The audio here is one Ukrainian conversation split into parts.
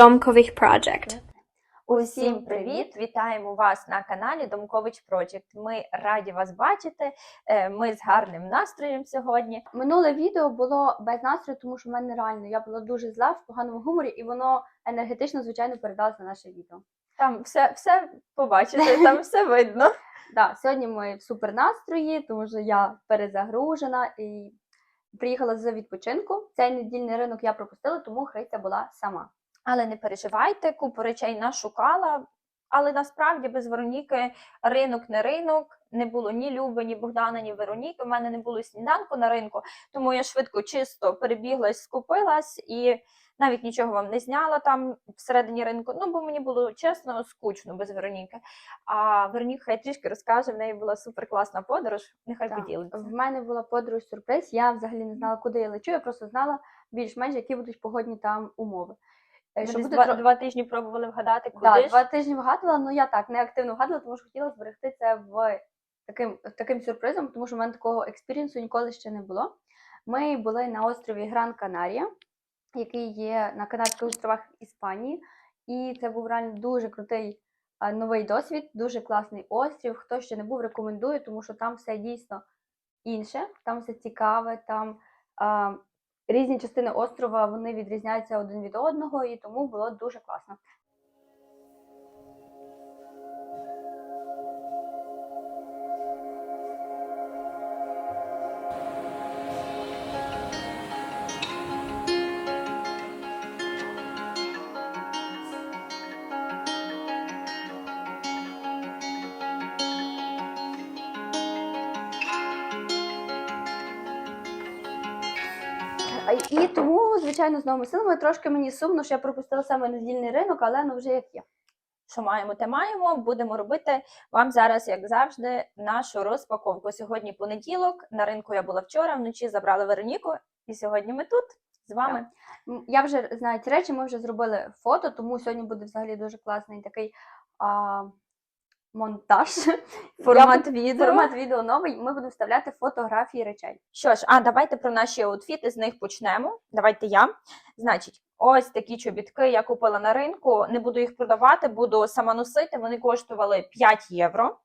Domkovich Project. Усім привіт! Вітаємо вас на каналі Домкович Project. Ми раді вас бачити. Е, Ми з гарним настроєм сьогодні. Минуле відео було без настрою, тому що в мене реально я була дуже зла в поганому гуморі, і воно енергетично, звичайно, передалося на наше відео. Там все, все побачите, там все видно. Да, сьогодні ми в супер настрої, тому що я перезагружена і приїхала з відпочинку. Цей недільний ринок я пропустила, тому Христя була сама. Але не переживайте, купу речей нашукала. Але насправді без Вероніки ринок не ринок, не було ні Люби, ні Богдана, ні Вероніки. У мене не було сніданку на ринку, тому я швидко чисто перебіглась, скупилась і навіть нічого вам не зняла там всередині ринку. Ну бо мені було чесно скучно без Вероніки. А Вероніка хай трішки розкаже, в неї була суперкласна подорож. Нехай Так. поділиться. В мене була подорож сюрприз. Я взагалі не знала, куди я лечу. Я просто знала більш-менш, які будуть погодні там умови. Е, Ми що десь буде два, два тижні пробували вгадати, куди Да, ж. два тижні вгадувала, ну я так не активно вгадувала, тому що хотіла зберегти це в таким, таким сюрпризом, тому що в мене такого експірієнсу ніколи ще не було. Ми були на острові Гран Канарія, який є на Канарських островах Іспанії. І це був реально дуже крутий новий досвід, дуже класний острів. Хто ще не був, рекомендую, тому що там все дійсно інше, там все цікаве, там різні частини острова вони відрізняються один від одного, і тому було дуже класно. І тому, звичайно, з новими силами трошки мені сумно, що я пропустила саме недільний ринок, але ну вже як є. Що маємо, те маємо. Будемо робити вам зараз, як завжди, нашу розпаковку. Сьогодні понеділок. На ринку я була вчора, вночі забрала Вероніку, і сьогодні ми тут з вами. М, Я вже знаю ці речі, ми вже зробили фото, тому сьогодні буде взагалі дуже класний такий а, монтаж. Формат Я- відео. Формат відео новий. Ми будемо вставляти фотографії речей. Що ж, а давайте про наші аутфіти з них почнемо. Давайте я. Значить, ось такі чобітки я купила на ринку. Не буду їх продавати, буду сама носити. Вони коштували 5 євро.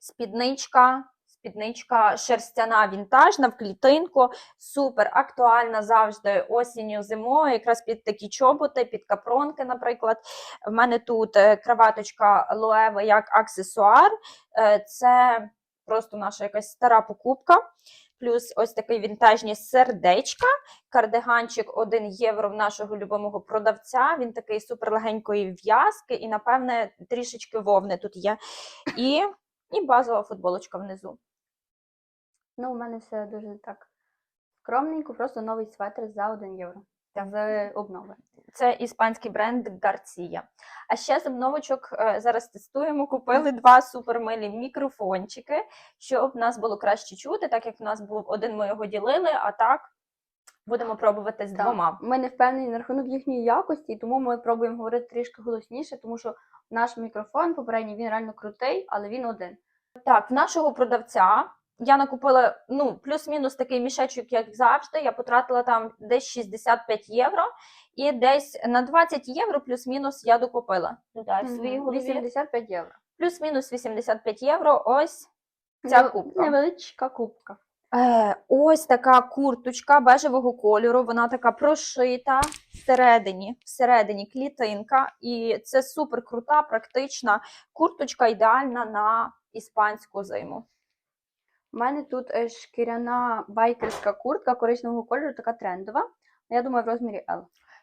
Спідничка. Спідничка шерстяна вінтажна в клітинку, супер актуальна завжди осінню зимою, якраз під такі чоботи, під капронки, наприклад. В мене тут е, краваточка Loewe як аксесуар. Е, Це просто наша якась стара покупка. Плюс ось такий вінтажні сердечка, кардиганчик 1 євро в нашого любимого продавця. Він такий супер легенької в'язки, і, напевне, трішечки вовни тут є. І, і базова футболочка внизу. Ну, у мене все дуже так скромненько, просто новий светр за 1 євро. З обнови. Це іспанський бренд Гарція. А ще з обновочок е, зараз тестуємо. Купили два супермилі мікрофончики, щоб нас було краще чути, так як в нас був один, ми його ділили, а так будемо пробувати з Так. двома. Ми не впевнені на рахунок їхньої якості, тому ми пробуємо говорити трішки голосніше, тому що наш мікрофон попередній він реально крутий, але він один. Так, в нашого продавця я накупила ну, плюс-мінус такий мішечок, як завжди. Я потратила там десь 65 євро, і десь на 20 євро плюс-мінус я докупила. Додай в своїй голові. 85 євро. Плюс-мінус 85 євро. Ось ця кубка. Невеличка кубка. Е, ось така курточка бежевого кольору. Вона така прошита всередині, всередині клітинка. І це супер крута, практична курточка, ідеальна на іспанську зиму. У мене тут е, шкіряна байкерська куртка коричневого кольору, така трендова. Я думаю, в розмірі L.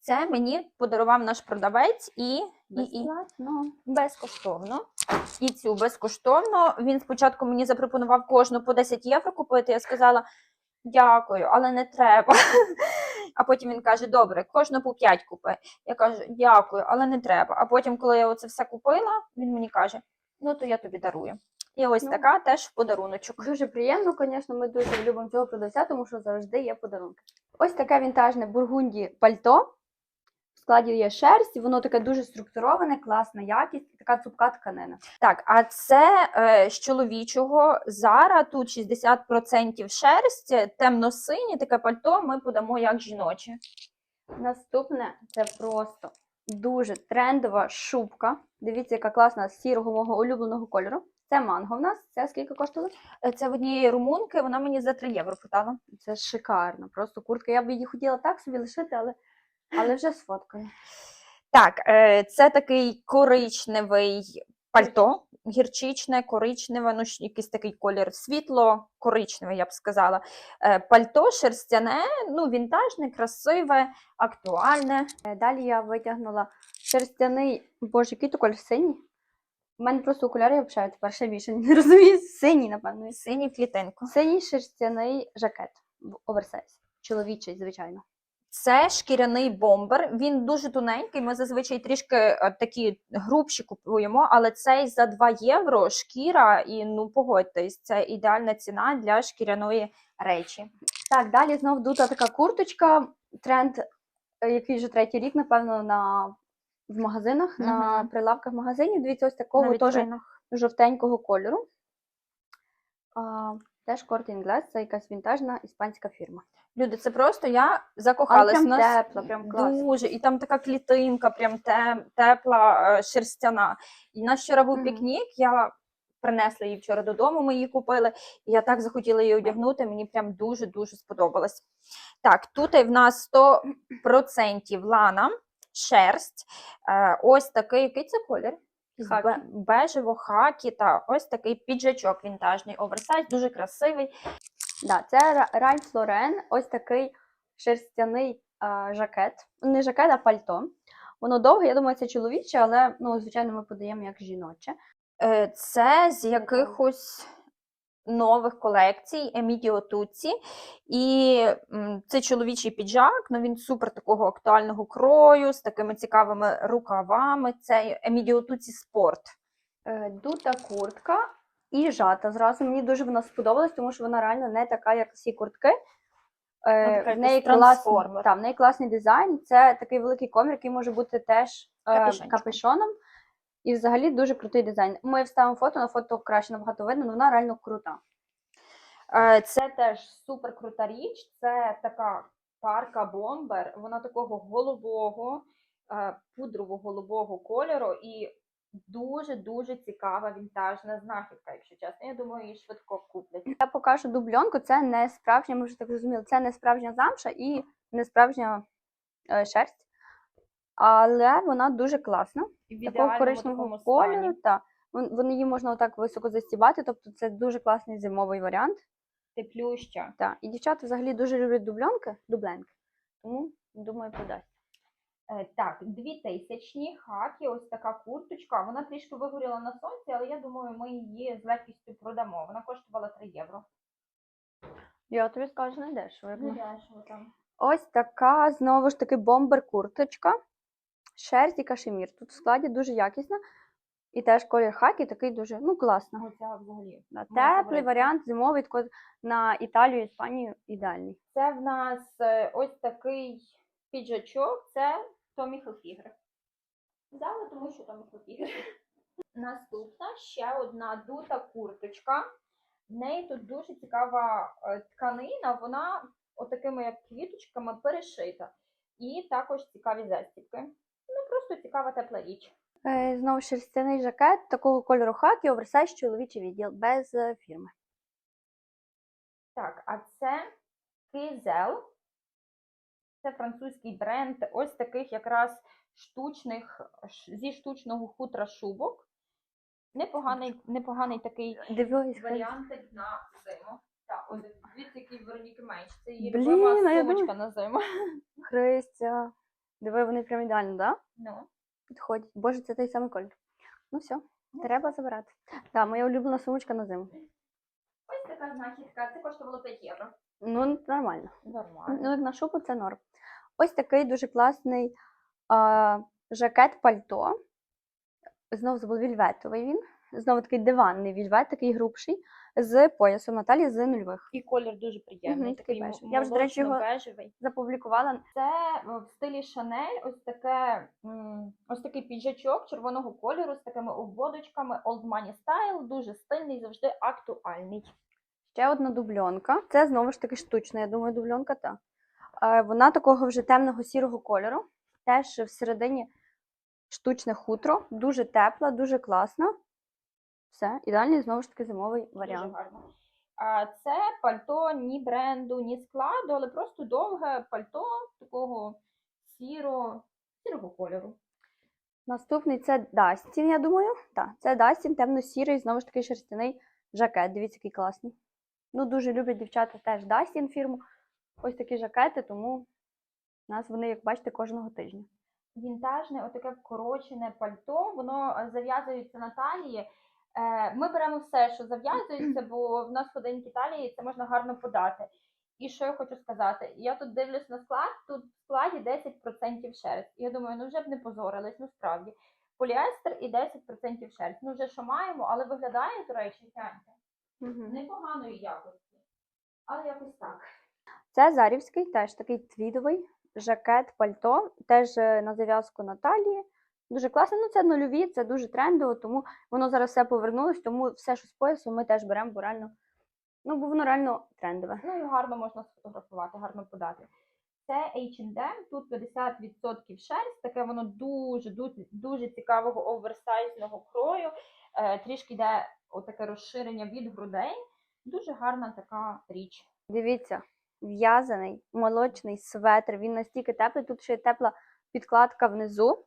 Це мені подарував наш продавець і, і, і безкоштовно. І цю безкоштовно. Він спочатку мені запропонував кожну по 10 євро купити. Я сказала дякую, але не треба. А потім він каже: добре, кожну по 5 купи. Я кажу, дякую, але не треба. А потім, коли я оце все купила, він мені каже: ну то я тобі дарую. І ось Ну. така теж в подаруночок. Дуже приємно, звісно, ми дуже любимо цього продавця, тому що завжди є подарунки. Ось таке вінтажне бургунді пальто. В складі є шерсть, воно таке дуже структуроване, класна якість, така цупка тканина. Так, а це е, з чоловічого Зара, тут 60% шерсть, темно-синє таке пальто ми подамо як жіноче. Наступне це просто дуже трендова шубка. Дивіться, яка класна з сірого мого улюбленого кольору. Це манго в нас. Це скільки коштувало? Е, Це в однієї румунки, вона мені за 3 євро питала. Це шикарно. Просто куртка. Я б її хотіла так собі лишити, але, але вже з фоткою. Так, е, це такий коричневий пальто, гірчичне, коричневе, ну якийсь такий колір світло, коричневий, я б сказала. Е, Пальто шерстяне, ну вінтажне, красиве, актуальне. Далі я витягнула шерстяний, боже, який то колір синій. У мене просто окуляри я взагалі тепер ще більше не розумію. Синій, напевно. Синій в клітинку. Синій шерстяний жакет оверсайз. Чоловічий, звичайно. Це шкіряний бомбер. Він дуже тоненький. Ми зазвичай трішки е, такі грубші купуємо, але цей за 2 євро шкіра, і ну погодьтесь, це ідеальна ціна для шкіряної речі. Так, далі знов дута така курточка. Тренд, е, який вже третій рік, напевно, на, в магазинах, на прилавках магазинів. Дивіться, ось такого теж жовтенького кольору. А, теж Corte Inglés, це якась вінтажна іспанська фірма. Люди, це просто я закохалась. прям нас тепло, прям класно. дуже, і там така клітинка, прям тем, тепла, е, шерстяна. І нас вчора був Мгм. пікнік. Я принесла її вчора додому. Ми її купили. І я так захотіла її одягнути. Мені прям дуже дуже сподобалось. Так, тут в нас 100% лана, шерсть. Е, Ось такий, який це колір? Бежево, хакі, та ось такий піджачок вінтажний оверсайз, дуже красивий. Да, це Ра- Ralph Lauren, ось такий шерстяний а, жакет. Не жакет, а пальто. Воно довге, я думаю, це чоловіче, але ну, звичайно, ми подаємо як жіноче. Е, Це з якихось нових колекцій Емідіо Туці. І це чоловічий піджак, ну він супер такого актуального крою, з такими цікавими рукавами. Це Емідіо Туці Спорт. Е, Дута куртка і жата зразу. Мені дуже вона сподобалась, тому що вона реально не така, як всі куртки. Е, Ну, в, неї класний, та, в неї класний дизайн. Це такий великий комір, який може бути теж е, Капюшончиком. капюшоном. І взагалі дуже крутий дизайн. Ми вставимо фото, на фото краще набагато видно, але вона реально крута. Е, Це теж супер крута річ. Це така парка бомбер. Вона такого голубого, е, пудрово-голубого кольору і дуже-дуже цікава вінтажна знахідка, якщо чесно. Я думаю, її швидко куплять. Я покажу дубльонку, це не справжня, ми вже так зрозуміли, це не справжня замша і не справжня е, шерсть. Але вона дуже класна. І Такого коричневого кольору. Та. Вони її можна отак високо застібати, тобто це дуже класний зимовий варіант. Теплюща. Та. І дівчата взагалі дуже люблять дубльонки, дубленки. Тому, думаю, продасть. Е, Так, дві тисячні хакі, ось така курточка. Вона трішки вигоріла на сонці, але я думаю, ми її з легкістю продамо. Вона коштувала 3 євро. Я тобі скажу, не дешево. як Не на- дешево там. Ось така, знову ж таки, бомбер-курточка. Шерсть і кашемір. Тут в складі дуже якісна. І теж колір хакі такий дуже, ну, класно. Оця взагалі. Да, Теплий фаворитка. варіант, зимовий, тако на Італію, Іспанію ідеальний. Це в нас е, ось такий піджачок, це Томі Hilfiger. Взяла, тому що Томі Hilfiger. Наступна ще одна дута курточка. В неї тут дуже цікава е, тканина, вона отакими як квіточками перешита. І також цікаві застібки. Ну, просто цікава тепла річ. Е, знову шерстяний жакет, такого кольору хакі, оверсайз, чоловічий відділ, без е, фірми. Так, а це Кизел. Це французький бренд ось таких якраз штучних зі штучного хутра шубок. Непоганий, непоганий такий Дивись, варіантик на зиму. Так, ось дивіться, який Вероніки Мейч. Це її Блін, любима а сумочка на зиму. Христя. Диви, вони прям ідеально, да? Ну, Підходять. Боже, це той самий колір. Ну все, Ну. треба забирати. Так, моя улюблена сумочка на зиму. ось така знахідка. Це коштувало 5 євро. Ну, нормально. Нормально. Ну, як на шубу це норм. Ось такий дуже класний а, жакет пальто. Знову забув вільветовий він. Знову такий диванний вільвет, такий грубший, з поясом Наталі з нульових. І колір дуже приємний. Мгм, такий такий бежевий. Я вже, до речі, його- молочно-бежевий. Запублікувала. Це е, в стилі Шанель, ось таке, м, ось такий піджачок червоного кольору з такими обводочками Old Money Style, дуже стильний, завжди актуальний. Ще одна дубльонка. Це знову ж таки штучна, я думаю, дубльонка та. Е, Вона такого вже темного сірого кольору. Теж всередині штучне хутро, дуже тепла, дуже класна. Все, ідеальний знову ж таки зимовий варіант. Дуже гарно. А це пальто ні бренду, ні складу, але просто довге пальто такого сіро, сірого кольору. Наступний це Дастін, я думаю. Так, це Дастін, темно-сірий, знову ж таки шерстяний жакет. Дивіться, який класний. Ну, дуже люблять дівчата теж Дастін фірму. Ось такі жакети, тому у нас вони, як бачите, кожного тижня. Вінтажне, отаке вкорочене пальто, воно зав'язується на талії. Е, Ми беремо все, що зав'язується, бо в нас худенькі талії, це можна гарно подати. І що я хочу сказати? Я тут дивлюсь на склад, тут в складі 10% шерсть. І я думаю, ну вже б не позорились, ну справді. Поліестер і 10% шерсть. Ну вже що маємо, але виглядає, до речі, гляньте, непоганої якості. Але якось так. Це Зарівський, теж такий твідовий жакет, пальто, теж е, на зав'язку на талії. Дуже класно. Ну, це нульові, це дуже трендово, тому воно зараз все повернулось, тому все, що з поясу, ми теж беремо, бо реально, ну, бо воно реально трендове. Ну і гарно можна сфотографувати, гарно подати. Це H&M, тут 50% шерсть, таке воно дуже, дуже, дуже цікавого оверсайзного крою. Е, трішки йде отаке розширення від грудей. Дуже гарна така річ. Дивіться, в'язаний молочний светр. Він настільки теплий. Тут ще є тепла підкладка внизу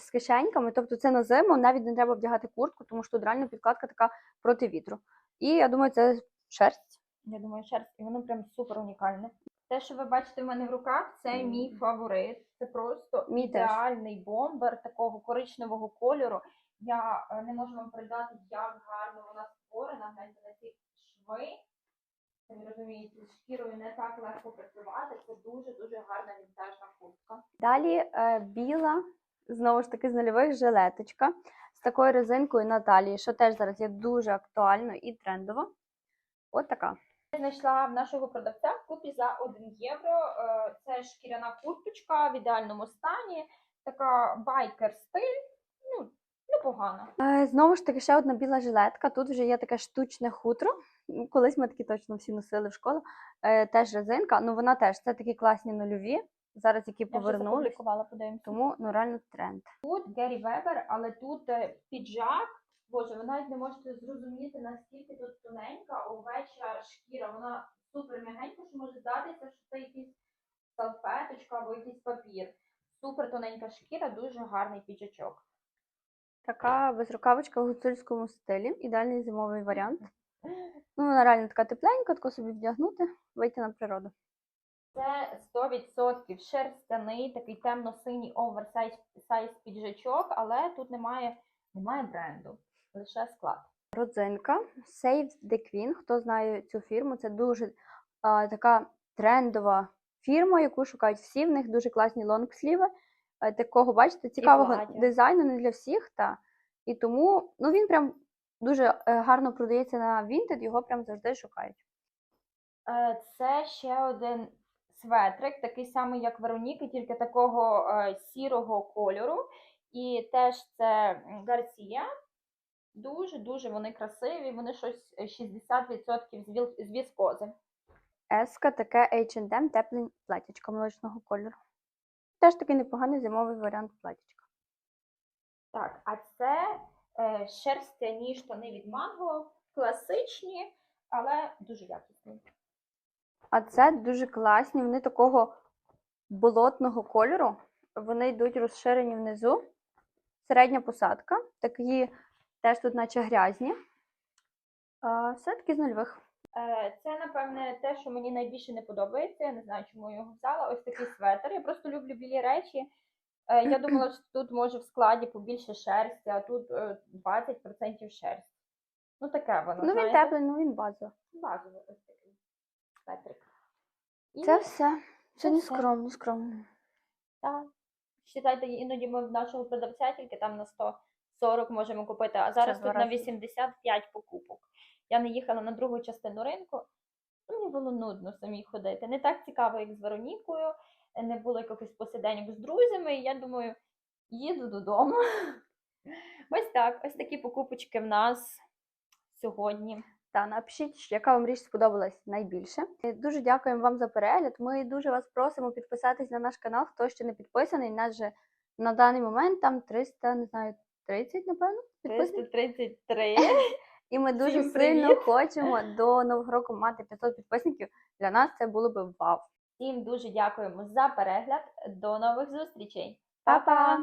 з кишеньками. Тобто це на зиму, навіть не треба вдягати куртку, тому що тут реально підкладка така проти вітру. І я думаю, це шерсть. Я думаю, шерсть, і воно прям супер унікальне. Те, що ви бачите в мене в руках, це мій фаворит. Це просто Мій теж. ідеальний бомбер такого коричневого кольору. Я е, не можу вам передати, як гарно вона створена. Гляньте на ці шви. Ви розумієте, з шкірою не так легко працювати. Це дуже дуже гарна вінтажна куртка. Далі е, біла, знову ж таки, з нульових жилеточка з такою резинкою на талії, що теж зараз є дуже актуально і трендово. От така. Я знайшла в нашого продавця в купі за 1 євро. Е, Це шкіряна курточка в ідеальному стані, така байкер стиль. Ну, непогана. Е, Знову ж таки, ще одна біла жилетка. Тут вже є таке штучне хутро. Ну, Колись ми такі точно всі носили в школу. Е, Теж резинка. Ну вона теж це такі класні нульові. Зараз які подивимося. Тому ну реально тренд. Тут Гері Вебер, але тут е, піджак. Боже, ви навіть не можете зрозуміти, наскільки тут тоненька овеча шкіра. Вона супер м'ягенька, що може здатися, що це якийсь салфеточка або якийсь папір. Супер тоненька шкіра, дуже гарний піджачок. Така безрукавочка в гуцульському стилі. Ідеальний зимовий варіант. Ну, вона реально така тепленька, тако собі вдягнути, вийти на природу. Це 100% шерстяний, такий темно-синій оверсайз сайз піджачок, але тут немає, немає бренду, лише склад. Родзинка Save the Queen. Хто знає цю фірму, це дуже а, така трендова фірма, яку шукають всі. В них дуже класні лонгсліви. е, Такого, бачите, цікавого дизайну не для всіх. Та. І тому ну, він прям дуже е, гарно продається на Vinted, його прям завжди шукають. Е, Це ще один светрик, такий самий, як Вероніки, тільки такого е, сірого кольору. І теж це Гарсія. Дуже-дуже вони красиві, вони щось е, 60% з віл- з віскози. Еска таке H&M тепле платячко молочного кольору. Теж такий непоганий зимовий варіант платячка. Так, а це е, шерстяні штани від Манго, класичні, але дуже якісні. А це дуже класні, вони такого болотного кольору. Вони йдуть розширені внизу. Середня посадка. Такі теж тут, наче грязні. Все таки з нульових. Е, Це, напевне, те, що мені найбільше не подобається. Я не знаю, чому я його взяла. Ось такий светр. Я просто люблю білі речі. Е, Я думала, що тут може в складі побільше шерсті, а тут е, 20% шерсть. Ну, таке воно. Ну, він знаєте, теплий, ну він базовий. Базовий ось такий светрик. І Це все. Це Це не все. скромно, скромно. так. Считайте, іноді ми в нашого продавця тільки там на 140 можемо купити, а зараз два тут на рази. 85 покупок. Я не їхала на другу частину ринку. ну, Мені було нудно самій ходити. Не так цікаво, як з Веронікою, не було якихось посиденьок з друзями. І я думаю, їду додому. Ось так, ось такі покупочки в нас сьогодні. Та напишіть, яка вам річ сподобалась найбільше. Е, Дуже дякуємо вам за перегляд. Ми дуже вас просимо підписатись на наш канал. Хто ще не підписаний, нас же На даний момент там 300, не знаю, 30, напевно, підписників. 333. І ми дуже Всім сильно привіт! хочемо до Нового року мати 500 підписників. Для нас це було би вау. Всім дуже дякуємо за перегляд. До нових зустрічей. Па-па!